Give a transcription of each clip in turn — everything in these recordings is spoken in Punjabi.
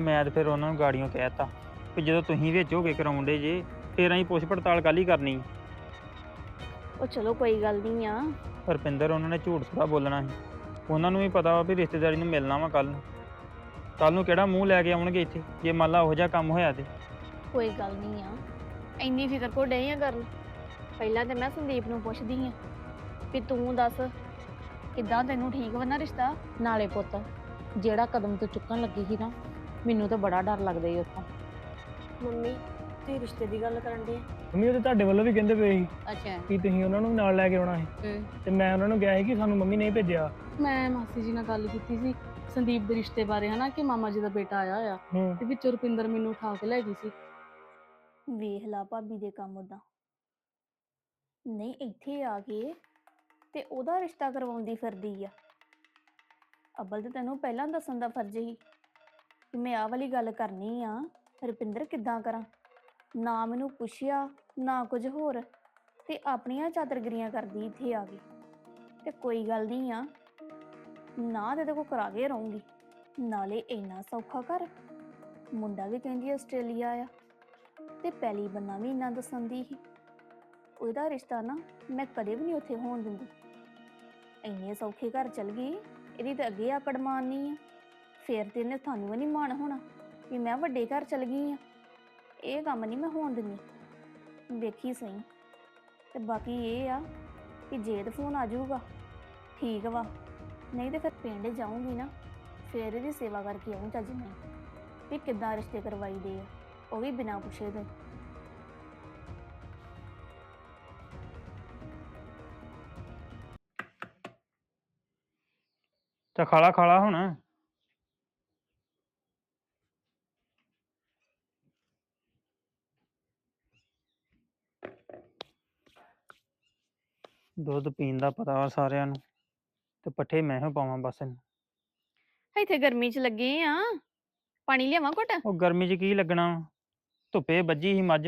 ਮੈਂ ਤੇ ਫਿਰ ਉਹਨਾਂ ਨੂੰ ਗਾੜੀਆਂ ਕਹਿਤਾ ਕਿ ਜਦੋਂ ਤੁਸੀਂ ਵਿੱਚ ਹੋ ਕੇ ਕਰਾਉਂਦੇ ਜੇ ਫੇਰ ਅਸੀਂ ਪੁੱਛ ਪੜਤਾਲ ਕੱਲ ਕਰਨੀ। ਉਹ ਚਲੋ ਕੋਈ ਗੱਲ ਨਹੀਂ ਆ। ਰਪਿੰਦਰ ਉਹਨਾਂ ਨੇ ਝੂਠ ਥੋੜਾ ਬੋਲਣਾ ਸੀ। ਉਹਨਾਂ ਨੂੰ ਵੀ ਪਤਾ ਵਾ ਵੀ ਰਿਸ਼ਤੇਦਾਰੀ ਨੂੰ ਮਿਲਣਾ ਵਾ ਕੱਲ ਨੂੰ। ਕੱਲ ਨੂੰ ਕਿਹੜਾ ਮੂੰਹ ਲੈ ਕੇ ਆਉਣਗੇ ਇੱਥੇ ਜੇ ਮੰਨ ਲਾ ਉਹੋ ਜਿਹਾ ਕੰਮ ਹੋਇਆ ਤੇ। ਕੋਈ ਗੱਲ ਨਹੀਂ ਆ। ਇੰਨੀ ਫਿਕਰ ਕੋ ਡਈ ਆ ਕਰਨ? ਪਹਿਲਾਂ ਤੇ ਮੈਂ ਸੰਦੀਪ ਨੂੰ ਪੁੱਛਦੀ ਆ ਵੀ ਤੂੰ ਦੱਸ ਕਿੱਦਾਂ ਤੈਨੂੰ ਠੀਕ ਵਾ ਨਾ ਰਿਸ਼ਤਾ? ਨਾਲੇ ਪੁੱਤ ਜਿਹੜਾ ਕਦਮ ਤੂੰ ਚੁੱਕਣ ਲੱਗੀ ਸੀ ਨਾ ਮੈਨੂੰ ਤਾਂ ਬੜਾ ਡਰ ਲੱਗਦਾ ਈ ਉੱਥੋਂ। ਮੰਮੀ ਤੁਸੀਂ ਰਿਸ਼ਤੇ ਦੀ ਗੱਲ ਕਰਨ ਦੇ ਮੰਮੀ ਉਹ ਤੇ ਤੁਹਾਡੇ ਵੱਲੋਂ ਵੀ ਕਹਿੰਦੇ ਪਏ ਸੀ ਅੱਛਾ। ਕਿ ਤੁਸੀਂ ਉਹਨਾਂ ਨੂੰ ਨਾਲ ਲੈ ਕੇ ਆਉਣਾ ਸੀ। ਤੇ ਮੈਂ ਉਹਨਾਂ ਨੂੰ ਕਿਹਾ ਸੀ ਕਿ ਸਾਨੂੰ ਮੰਮੀ ਨਹੀਂ ਭੇਜਿਆ। ਮੈਂ ਮਾਸੀ ਜੀ ਨਾਲ ਗੱਲ ਕੀਤੀ ਸੀ ਸੰਦੀਪ ਦੇ ਰਿਸ਼ਤੇ ਬਾਰੇ ਹਨਾ ਕਿ ਮਾਮਾ ਜੀ ਦਾ ਬੇਟਾ ਆਇਆ ਆ ਹੂੰ। ਤੇ ਵਿੱਚ ਰੁਪਿੰਦਰ ਮੈਨੂੰ ਉਠਾ ਕੇ ਲੈ ਗਈ ਸੀ। ਵੇਖ ਲਾ ਭਾਬੀ ਦੇ ਕੰਮ ਉਦਾਂ ਨਹੀਂ ਇੱਥੇ ਆ ਕੇ ਤੇ ਉਹਦਾ ਰਿਸ਼ਤਾ ਕਰਵਾਉਂਦੀ ਫਿਰਦੀ ਆ। ਅਬਲ ਤੇ ਤੈਨੂੰ ਪਹਿਲਾਂ ਦੱਸਣ ਦਾ ਫਰਜ਼ ਹੀ ਕਿ ਮੈਂ ਆਹ ਵਾਲੀ ਗੱਲ ਕਰਨੀ ਆ, ਰੁਪਿੰਦਰ ਕਿੱਦਾਂ ਕਰਾਂ? ਨਾ ਮੈਨੂੰ ਪੁੱਛਿਆ, ਨਾ ਕੁਝ ਹੋਰ, ਤੇ ਆਪਣੀਆਂ ਚਾਦਰਗਰੀਆਂ ਕਰਦੀ ਇੱਥੇ ਆ ਗਈ ਤੇ ਕੋਈ ਗੱਲ ਨਹੀਂ ਆ, ਨਾ ਤੇ ਕੋ ਕਰਾ ਕੇ ਰਹੂੰਗੀ, ਨਾਲੇ ਇੰਨਾ ਸੌਖਾ ਕਰ ਮੁੰਡਾ ਵੀ ਕਹਿੰਦੀ ਆਸਟ੍ਰੇਲੀਆ ਆ, ਤੇ ਪਹਿਲੀ ਬੰਨਾ ਵੀ ਇੰਨਾ ਦੱਸਣ ਦੀ ਸੀ ਉਹਦਾ ਰਿਸ਼ਤਾ ਨਾ ਮੈਂ ਕਦੇ ਵੀ ਨਹੀਂ ਉੱਥੇ ਹੋਣ ਦਿੰਦੀ। ਇੰਨੇ ਸੌਖੇ ਘਰ ਚਲ ਗਈ ਇਹਦੀ ਤਾਂ ਅੱਗੇ ਆਕੜ ਮਾਰਨੀ ਆ। ਫੇਰ ਤੇ ਇਹਨੇ ਤੁਹਾਨੂੰ ਨਹੀਂ ਮਾਣ ਹੋਣਾ ਵੀ ਮੈਂ ਵੱਡੇ ਘਰ ਚਲ ਗਈ ਆ। ਇਹ ਕੰਮ ਨਹੀਂ ਮੈਂ ਹੋਣ ਦਿੰਦੀ। ਵੇਖੀ ਸਹੀ। ਤੇ ਬਾਕੀ ਇਹ ਆ ਕਿ ਜੇ ਤੇ ਫੋਨ ਆ ਜਾਊਗਾ। ਠੀਕ ਵਾ। ਨਹੀਂ ਤੇ ਫਿਰ ਪਿੰਡ ਜਾਊਂਗੀ ਨਾ, ਫੇਰ ਇਹਦੀ ਸੇਵਾ ਕਰਕੇ ਆਉਂ ਚੱਜ ਨਹੀਂ ਵੀ ਕਿੱਦਾਂ ਰਿਸ਼ਤੇ ਕਰਵਾਈ ਦੇ ਆ, ਉਹ ਵੀ ਬਿਨਾਂ ਪੁੱਛੇ ਤੋਂ ਤਾਂ ਖਾਲਾ ਖਾਲਾ ਹੁਣ। ਦੁੱਧ ਪੀਣ ਦਾ ਪਤਾ ਵਾ ਸਾਰਿਆਂ ਨੂੰ ਤੇ ਪੱਠੇ ਮੈਂ ਹੀ ਪਾਵਾਂ ਬਸ ਇਹਨੂੰ। ਇੱਥੇ ਗਰਮੀ 'ਚ ਲੱਗੇ ਆ ਪਾਣੀ ਲਿਆਵਾਂ ਘੁੱਟ ਉਹ ਗਰਮੀ 'ਚ ਕੀ ਲੱਗਣਾ ਵਾ? ਧੁੱਪੇ ਵੱਜੀ ਸੀ ਮੱਝ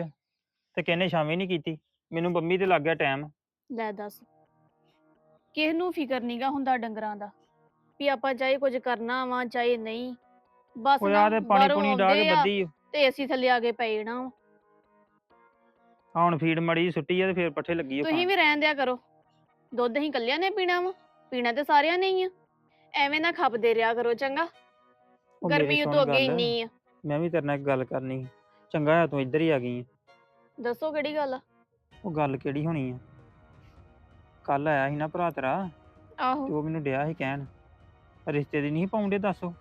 ਤੇ ਕਹਿੰਨੇ ਛਾਵੇਂ ਨਹੀਂ ਕੀਤੀ ਮੈਨੂੰ ਬੰਮੀ ਤੇ ਲੱਗ ਗਿਆ ਟਾਈਮ ਲੈ ਦੱਸ ਕਿਸ ਨੂੰ ਫਿਕਰ ਨਹੀਂਗਾ ਹੁੰਦਾ ਡੰਗਰਾਂ ਦਾ ਵੀ ਆਪਾਂ ਚਾਹੇ ਕੁਝ ਕਰਨਾ ਵਾ ਚਾਹੇ ਨਹੀਂ ਬਸ ਉਹ ਨਾ ਤੇ ਪਾਣੀ ਬਾਹਰੋਂ ਪੁਣੀ ਡਾਹ ਕੇ ਆ ਬੱਦੀ ਤੇ ਏਸੀ ਥੱਲੇ ਆ ਕੇ ਪੈ ਜਾਣਾ ਵਾ। ਆ ਹੁਣ ਫੀਡ ਮੜੀ ਸੁੱਟੀ ਆ ਤੇ ਫੇਰ ਪੱਠੇ ਲੱਗੀ ਉਹ ਤੁਸੀਂ। ਵੀ ਰਹਿਣ ਦਿਆ ਕਰੋ ਦੁੱਧ ਹੀ ਕੱਲਿਆਂ ਨੇ ਪੀਣਾ ਵਾ ਪੀਣਾ ਤੇ ਸਾਰਿਆਂ ਨੇ ਹੀ ਆ। ਐਵੇਂ ਨਾ ਖਪਦੇ ਰਿਆ ਕਰੋ ਚੰਗਾ। ਉਹ ਮੇਰੀ ਗਰਮੀ ਸੁਣ ਤੋਂ ਅੱਗੇ ਗੱਲ, ਇੰਨੀ ਆ। ਮੈਂ ਵੀ ਤੇਰੇ ਨਾਲ ਇੱਕ ਗੱਲ ਕਰਨੀ ਸੀ। ਚੰਗਾ ਹੋਇਆ ਤੂੰ ਇੱਧਰ ਹੀ ਆ ਗਈ ਆਂ। ਦੱਸੋ ਕਿਹੜੀ ਗੱਲ ਆ? ਉਹ ਗੱਲ ਕਿਹੜੀ ਹੋਣੀ ਆ? ਕੱਲ ਆਇਆ ਸੀ ਨਾ ਭਰਾ ਤੇਰਾ ਤੇ ਆਹੋ ਉਹ ਮੈਨੂੰ ਡਿਆ ਸੀ ਕਹਿਣ। ਰਿਸ਼ਤੇ ਦੀ ਨਹੀਂ ਪਾਉਂਦੇ ਦੱਸੋ।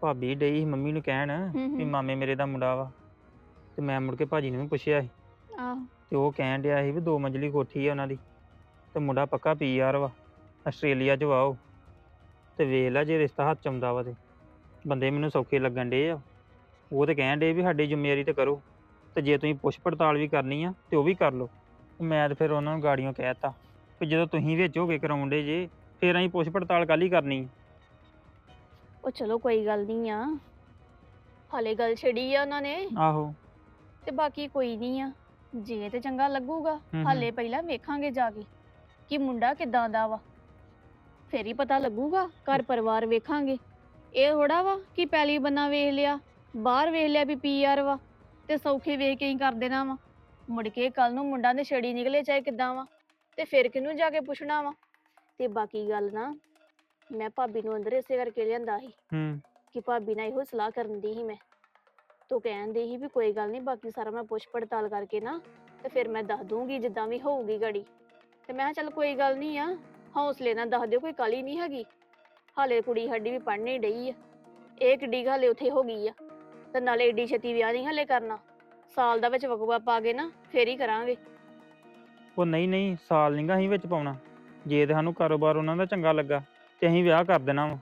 ਭਾਬੀ ਡਈ ਸੀ ਮੰਮੀ ਨੂੰ ਕਹਿਣ ਹੂੰ ਵੀ ਹੂੰ ਮਾਮੇ ਮੇਰੇ ਦਾ ਮੁੰਡਾ ਵਾ ਤੇ ਮੈਂ ਮੁੜ ਕੇ ਭਾਜੀ ਨੂੰ ਵੀ ਪੁੱਛਿਆ ਸੀ। ਆਹੋ। ਤੇ ਉਹ ਕਹਿਣ ਡਿਆ ਸੀ ਵੀ ਦੋ ਮੰਜ਼ਲੀ ਕੋਠੀ ਆ ਉਹਨਾਂ ਦੀ। ਤੇ ਮੁੰਡਾ ਪੱਕਾ ਪੀਆਰ ਵਾ ਆਸਟ੍ਰੇਲੀਆ 'ਚ ਵਾ ਉਹ ਤੇ ਵੇਖ ਲੈ ਜੇ ਰਿਸ਼ਤਾ ਹੱਥ ਚ ਆਉਂਦਾ ਵਾ ਤੇ। ਬੰਦੇ ਮੈਨੂੰ ਸੌਖੇ ਲੱਗਣ ਡੇ ਆ। ਉਹ ਤੇ ਕਹਿਣ ਡੇ ਵੀ ਸਾਡੀ ਜ਼ਿੰਮੇਵਾਰੀ ਤੇ ਕਰੋ। ਤੇ ਜੇ ਤੁਸੀਂ ਪੁੱਛ ਪੜਤਾਲ ਵੀ ਕਰਨੀ ਆ ਤੇ ਉਹ ਵੀ ਕਰ ਲਓ। ਮੈਂ ਤੇ ਫਿਰ ਉਹਨਾਂ ਨੂੰ ਗਾੜੀਆਂ ਕਹਿਤਾ ਕਿ ਜਦੋਂ ਤੁਸੀਂ ਵਿੱਚ ਹੋ ਕੇ ਕਰਾਉਂਦੇ ਜੇ ਫਿਰ ਅਸੀਂ ਪੁੱਛ ਪੜਤਾਲ ਕੱਲ ਹੀ ਕਰਨੀ ਆ। ਉਹ ਚਲੋ ਕੋਈ ਗੱਲ ਨਹੀਂ ਆ। ਹਾਲੇ ਗੱਲ ਛੜੀ ਆ ਉਹਨਾਂ ਨੇ। ਆਹੋ। ਤੇ ਬਾਕੀ ਕੋਈ ਨਹੀਂ ਆ। ਜੇ ਤੇ ਚੰਗਾ ਲੱਗੂਗਾ ਹੂੰ। ਹਾਲੇ ਪਹਿਲਾਂ ਵੇਖਾਂਗੇ ਜਾ ਕੇ। ਕਿ ਮੁੰਡਾ ਕਿਦਾਂ ਦਾ ਵਾ? ਫੇਰ ਹੀ ਪਤਾ ਲੱਗੂਗਾ ਘਰ ਪਰਿਵਾਰ ਵੇਖਾਂਗੇ। ਇਹ ਥੋੜਾ ਵਾ ਕਿ ਪਹਿਲੀ ਬੰਨਾ ਵੇਖ ਲਿਆ ਬਾਹਰ ਵੇਖ ਲਿਆ ਵੀ ਪੀਆਰ ਵਾ ਤੇ ਸੌਖੇ ਵੇਖ ਕੇ ਹੀ ਕਰ ਦੇਣਾ ਵਾ। ਮੁੜ ਕੇ ਕੱਲ ਨੂੰ ਮੁੰਡਾ ਦੇ ਛੜੀ ਨਿਕਲੇ ਚਾਹੇ ਕਿਦਾਂ ਵਾ ਤੇ ਫਿਰ ਕਿਹਨੂੰ ਜਾ ਕੇ ਪੁੱਛਣਾ ਵਾ? ਤੇ ਬਾਕੀ ਗੱਲ ਨਾ ਮੈਂ ਭਾਬੀ ਨੂੰ ਅੰਦਰ ਇਸੇ ਕਰਕੇ ਲਿਆਂਦਾ ਸੀ ਹੂੰ। ਕਿ ਭਾਬੀ ਨਾਲ ਇਹੋ ਸਲਾਹ ਕਰਨ ਦੀ ਸੀ ਮੈਂ। ਤੂੰ ਕਹਿੰਦੀ ਸੀ ਵੀ ਕੋਈ ਗੱਲ ਨਹੀਂ ਬਾਕੀ ਸਾਰਾ ਮੈਂ ਪੁੱਛ ਪੜਤਾਲ ਕਰਕੇ ਨਾ ਤੇ ਫਿਰ ਮੈਂ ਦੱਸ ਦੂੰਗੀ ਜਿੱਦਾਂ ਵੀ ਹੋਊਗੀ ਗੜੀ ਤੇ ਮੈਂ ਕਿਹਾ ਚੱਲ ਕੋਈ ਗੱਲ ਨਹੀਂ ਆ ਹੌਸਲੇ ਨਾਲ ਦੱਸ ਦਿਓ ਕੋਈ ਕਾਲੀ ਨਹੀਂ ਹੈਗੀ। ਹਾਲੇ ਕੁੜੀ ਸਾਡੀ ਵੀ ਪੜ੍ਹਨੀ ਡਈ ਆ। ਇਹ ਕਿੱਡੀ ਹਾਲੇ ਉੱਥੇ ਹੋ ਗਈ ਆ। ਤੇ ਨਾਲੇ ਏਡੀ ਛੇਤੀ ਵਿਆਹ ਨਹੀਂ ਹਾਲੇ ਕਰਨਾ। ਸਾਲ ਦਾ ਵਿੱਚ ਵਕਵਾ ਪਾ ਕੇ ਨਾ ਫੇਰ ਹੀ ਕਰਾਂਗੇ। ਉਹ ਨਹੀਂ ਨਹੀਂ ਸਾਲ ਨਹੀਂਗਾ ਅਸੀਂ ਵਿੱਚ ਪਾਉਣਾ। ਜੇ ਤੇ ਸਾਨੂੰ ਕਾਰੋਬਾਰ ਉਹਨਾਂ ਦਾ ਚੰਗਾ ਲੱਗਾ ਤੇ ਅਸੀਂ ਵਿਆਹ ਕਰ ਦੇਣਾ ਵਾ।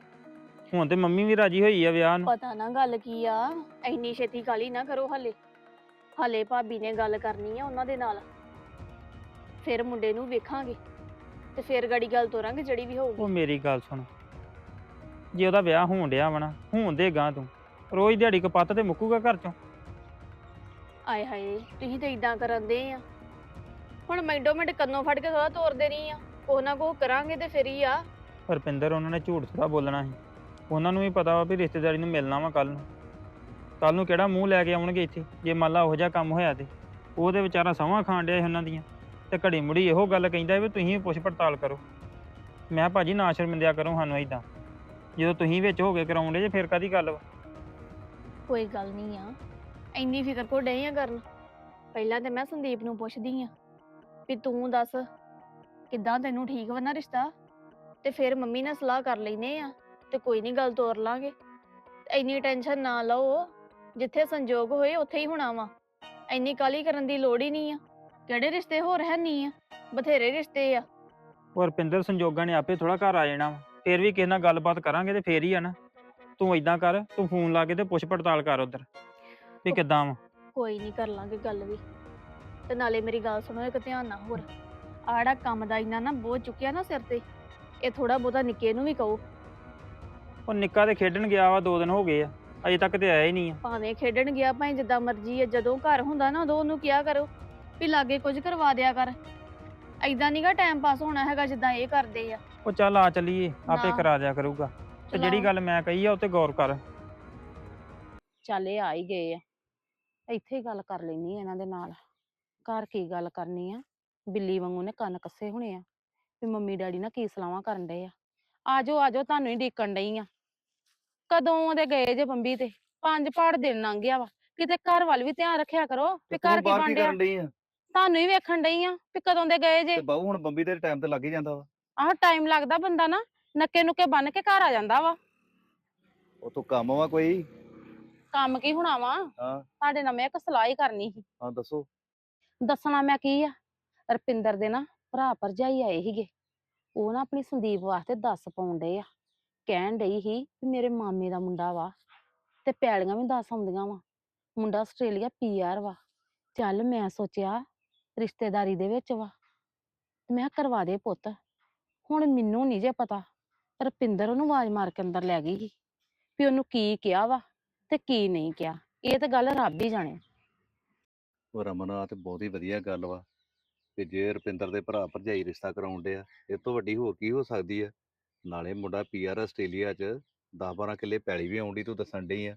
ਹੁਣ ਤੇ ਮੰਮੀ ਵੀ ਰਾਜੀ ਹੋਈ ਆ ਵਿਆਹ ਨੂੰ। ਪਤਾ ਨਾ ਗੱਲ ਕੀ ਆ ਇੰਨੀ ਛੇਤੀ ਕਾਲੀ ਨਾ ਕਰੋ ਹਲੇ। ਹਲੇ ਭਾਬੀ ਨੇ ਗੱਲ ਕਰਨੀ ਆ ਉਹਨਾਂ ਦੇ ਨਾਲ। ਫਿਰ ਮੁੰਡੇ ਨੂੰ ਵੇਖਾਂਗੇ ਤੇ ਫਿਰ ਗੜੀ ਗੱਲ ਤੋਰਾਂਗੇ ਜਿਹੜੀ ਵੀ ਹੋਊਗੀ। ਉਹ ਮੇਰੀ ਗੱਲ ਸੁਣ। ਜੇ ਉਹਦਾ ਵਿਆਹ ਹੋਣ ਡਿਆ ਵਾ ਨਾ ਹੋਣ ਦੇ ਗਾਂ ਤੂੰ। ਰੋਜ਼ ਦਿਹਾੜੀ ਕਪੱਤ ਤੇ ਮੁੱਕੂਗਾ ਘਰ ਚੋਂ। ਆਏ ਹਾਏ ਤੁਸੀਂ ਤੇ ਇਦਾਂ ਕਰਦੇ ਆ। ਹੁਣ ਮਿੰਟੋ ਮਿੰਟ ਕੰਨੋਂ ਫੜ ਕੇ ਥੋੜਾ ਤੋਰਦੇ ਨਹੀਂ ਆ। ਕੋਹ ਨਾ ਕੋਹ ਕਰਾਂਗੇ ਤੇ ਫਿਰ ਹੀ ਆ। ਰੁਪਿੰਦਰ ਉਹਨਾਂ ਨੇ ਝੂਠ ਥੋੜਾ ਬੋਲਣਾ ਸੀ। ਉਹਨਾਂ ਨੂੰ ਵੀ ਪਤਾ ਵਾ ਵੀ ਰਿਸ਼ਤੇਦਾਰੀ ਨੂੰ ਮਿਲਣਾ ਵਾ ਕੱਲ ਨੂੰ। ਕੱਲ ਨੂੰ ਕਿਹੜਾ ਮੂੰਹ ਲੈ ਕੇ ਆਉਣਗੇ ਇੱਥੇ ਜੇ ਮੰਨ ਲਾ ਉਹੋ ਜਿਹਾ ਕੰਮ ਹੋਇਆ ਤੇ। ਉਹਦੇ ਵਿਚਾਰਾ ਸਮਾਂ ਖਾਣ ਡਿਆ ਸੀ ਉਹਨਾਂ ਦੀਆਂ। ਤੇ ਘੜੀ ਮੁੜੀ ਇਹੋ ਗੱਲ ਕਹਿੰਦਾ ਵੀ ਤੁਸੀਂ ਪੁੱਛ ਪੜਤਾਲ ਕਰੋ। ਮੈਂ ਭਾਜੀ, ਨਾ ਸ਼ਰਮਿੰਦਿਆ ਕਰੋ ਸਾਨੂੰ ਇਦਾਂ ਜਦੋਂ ਤੁਸੀਂ ਵਿੱਚ ਹੋ ਕੇ ਕਰਾਉਂਦੇ ਜੇ ਫਿਰ ਕਾਦੀ ਗੱਲ ਵਾ? ਕੋਈ ਗੱਲ ਨਹੀਂ ਆ। ਇੰਨੀ ਫਿਕਰ ਕੋ ਡਏ ਆ ਕਰਨ। ਪਹਿਲਾਂ ਤੇ ਮੈਂ ਸੰਦੀਪ ਨੂੰ ਪੁੱਛਦੀ ਆ ਵੀ ਤੂੰ ਦੱਸ, ਕਿੱਦਾਂ ਤੈਨੂੰ ਠੀਕ ਵਾ ਨਾ ਰਿਸ਼ਤਾ? ਤੇ ਫਿਰ ਮੰਮੀ ਨਾਲ ਸਲਾਹ ਕਰ ਲੈਨੇ ਆ ਤੇ ਕੋਈ ਨਹੀਂ ਗੱਲ ਤੋਰ ਲਾਂਗੇ। ਇੰਨੀ ਟੈਨਸ਼ਨ ਨਾ ਲਓ। ਜਿੱਥੇ ਸੰਜੋਗ ਹੋਏ, ਉੱਥੇ ਹੀ ਹੋਣਾ ਵਾ। ਇੰਨੀ ਕਾਲੀ ਕਰਨ ਦੀ ਲੋੜ ਹੀ ਨਹੀਂ ਆ। ਕਿਹੜੇ ਰਿਸ਼ਤੇ ਹੋਰ ਹੈ ਨਹੀਂ ਆ? ਬਥੇਰੇ ਰਿਸ਼ਤੇ ਆ। ਉਹ ਰੁਪਿੰਦਰ ਸੰਜੋਗਾਂ ਨੇ ਆਪੇ ਥੋੜਾ ਘਰ ਆ ਜਾਣਾ ਵਾ। ਫਿਰ ਵੀ ਕਿਸੇ ਨਾਲ ਗੱਲਬਾਤ ਕਰਾਂਗੇ ਤੇ ਫੇਰ ਹੀ ਆ ਨਾ। ਤੂੰ ਇਦਾਂ ਕਰ ਤੂੰ ਫੋਨ ਲਾ ਕੇ ਤੇ ਪੁੱਛ ਪੜਤਾਲ ਕਰ ਉਧਰ ਵੀ ਕਿੱਦਾਂ ਵਾ। ਕੋਈ ਨਹੀਂ ਕਰ ਲਾਂਗੇ ਗੱਲ ਵੀ। ਤੇ ਨਾਲੇ ਮੇਰੀ ਗੱਲ ਸੁਣੋ ਇੱਕ ਧਿਆਨ ਨਾਲ ਹੋਰ। ਆੜਾ ਕੰਮ ਦਾ ਇੰਨਾ ਨਾ ਬੋਝ ਚੁੱਕਿਆ ਨਾ ਸਿਰ ਤੇ ਇਹ ਥੋੜਾ ਬਹੁਤਾ ਨਿੱਕੇ ਨੂੰ ਵੀ ਕਹੋ। ਉਹ ਨਿੱਕਾ ਤੇ ਖੇਡਣ ਗਿਆ ਵਾ ਦੋ ਦਿਨ ਹੋ ਗਏ ਆ। ਅਜੇ ਤੱਕ ਤੇ ਆਇਆ ਹੀ ਨਹੀਂ ਆ। ਭਾਵੇਂ ਖੇਡਣ ਗਿਆ ਭਾਵੇਂ ਜਿੱਦਾਂ ਮਰਜ਼ੀ ਹੈ ਜਦੋਂ ਘਰ ਹੁੰਦਾ ਨਾ ਉਦੋਂ ਉਹਨੂੰ ਕਿਹਾ ਕਰੋ? ਵੀ ਲਾਗੇ ਕੁਝ ਕਰਵਾ ਦਿਆ ਕਰ। ਐਦਾਂ ਨਹੀਂਗਾ ਟਾਈਮ ਪਾਸ ਹੋਣਾ ਹੈਗਾ ਜਿੱਦਾਂ ਇਹ ਕਰਦੇ ਆ। ਉਹ ਚੱਲ ਆ ਚੱਲੀਏ ਆਪੇ ਨਾ। ਕਰਾ ਦਿਆ ਕਰੂਗਾ। ਤੇ ਜਿਹੜੀ। ਗੱਲ ਮੈਂ ਕਹੀ ਆ ਉਹ ਤੇ ਗੌਰ ਕਰ। ਚੱਲ ਇਹ ਆ ਹੀ ਗਏ ਆ। ਇੱਥੇ ਹੀ ਗੱਲ ਕਰ ਲੈਣੀ ਇਹਨਾਂ ਦੇ ਨਾਲ। ਘਰ ਕੀ ਗੱਲ ਕਰਨੀ ਆ? ਬਿੱਲੀ ਵਾਂਗੂ ਨੇ ਕੰਨ ਕੱਸੇ ਹੋਣੇ ਆ। ਵੀ ਮੰਮੀ ਡੈਡੀ ਨਾਲ ਕੀ ਸਲਾਹਾਂ ਕਰਨ ਡਏ ਆ। ਆਜੋ ਆਜੋ ਤੁਹਾਨੂੰ ਹੀ ਡੀਕਣ ਡਈ ਆ। ਕਦੋਂ ਦੇ ਗਏ ਜੇ ਬੰਬੀ ਤੇ? ਪੰਜ ਪਾੜ ਦਿਨ ਲੰਘ ਗਿਆ ਵਾ। ਕਿਤੇ ਘਰ ਵੱਲ ਵੀ ਧਿਆਨ ਰੱਖਿਆ ਕਰੋ ਵੀ ਤੇ ਘਰ ਕੀ ਬਾਹਰ ਬਣ ਡਿਆ? ਕਰਨ ਡਈ ਆ? ਤੁਹਾਨੂੰ ਹੀ ਵੇਖਣ ਡਈ ਆ ਵੀ ਕਦੋਂ ਦੇ ਗਏ ਜੇ। ਤੇ ਬਾਹੂ ਹੁਣ ਬੰਬੀ ਦੇ ਟਾਈਮ ਤੇ ਲੱਗ ਹੀ ਜਾਂਦਾ ਵਾ। ਆਹ ਟਾਈਮ ਲੱਗਦਾ ਬੰਦਾ ਨਾ ਨੱਕੇ ਨੁੱਕੇ ਬੰਨ ਕੇ ਘਰ ਆ ਜਾਂਦਾ ਵਾ। ਉਥੋਂ ਕੰਮ ਵਾ ਕੋਈ? ਕੰਮ ਕੀ ਹੋਣਾ ਵਾ? ਹਾਂ। ਤੁਹਾਡੇ ਨਾਲ ਮੈਂ ਇੱਕ ਸਲਾਹ ਹੀ ਕਰਨੀ ਸੀ। ਹਾਂ ਦੱਸੋ। ਦੱਸਣਾ ਮੈਂ ਕੀ ਆ? ਰਪਿੰਦਰ ਦੇ ਨਾ ਭਰਾ ਭਰਜਾਈ ਆਏ ਸੀਗੇ। ਉਹ ਨਾ ਆਪਣੀ ਸੰਦੀਪ ਵਾਸਤੇ ਦੱਸ ਪਾਉਣ ਡਏ ਆ। ਕਹਿਣ ਡਈ ਸੀ ਵੀ ਮੇਰੇ ਮਾਮੇ ਦਾ ਮੁੰਡਾ ਵਾ ਤੇ ਪੈਲੀਆਂ ਵੀ ਦੱਸ ਆਉਂਦੀਆਂ ਵਾ। ਮੁੰਡਾ ਆਸਟ੍ਰੇਲੀਆ ਪੀਆਰ ਵਾ। ਚੱਲ ਮੈਂ ਸੋਚਿਆ ਰਿਸ਼ਤੇਦਾਰੀ ਦੇ ਵਿੱਚ ਵਾ। ਮੈਂ ਕਿਹਾ ਕਰਵਾ ਦੇ ਪੁੱਤ। ਹੁਣ ਮੈਨੂੰ ਨਹੀਂ ਜੇ ਪਤਾ, ਰਪਿੰਦਰ ਉਹਨੂੰ ਆਵਾਜ਼ ਮਾਰ ਕੇ ਅੰਦਰ ਲੈ ਗਈ ਸੀ ਵੀ ਉਹਨੂੰ ਕੀ ਕਿਹਾ ਵਾ ਤੇ ਕੀ ਨਹੀਂ ਕਿਹਾ। ਇਹ ਤਾਂ ਗੱਲ ਰੱਬ ਹੀ ਜਾਣੇ। ਉਹ ਰਮਨ ਆ ਤੇ ਬਹੁਤ ਹੀ ਵਧੀਆ ਗੱਲ ਵਾ ਤੇ ਜੇ ਰੁਪਿੰਦਰ ਦੇ ਭਰਾ ਭਰਜਾਈ ਰਿਸ਼ਤਾ ਕਰਾਉਣ ਡਿਆ, ਇਹ ਤੋਂ ਵੱਡੀ ਹੋਰ ਕੀ ਹੋ ਸਕਦੀ ਆ? ਨਾਲੇ ਮੁੰਡਾ ਪੀਆਰ ਆਸਟ੍ਰੇਲੀਆ 'ਚ 10-12 ਕਿੱਲੇ ਪੈਲੀ ਵੀ ਆਉਂਦੀ ਤੂੰ ਦੱਸਣ ਡਈ ਆ।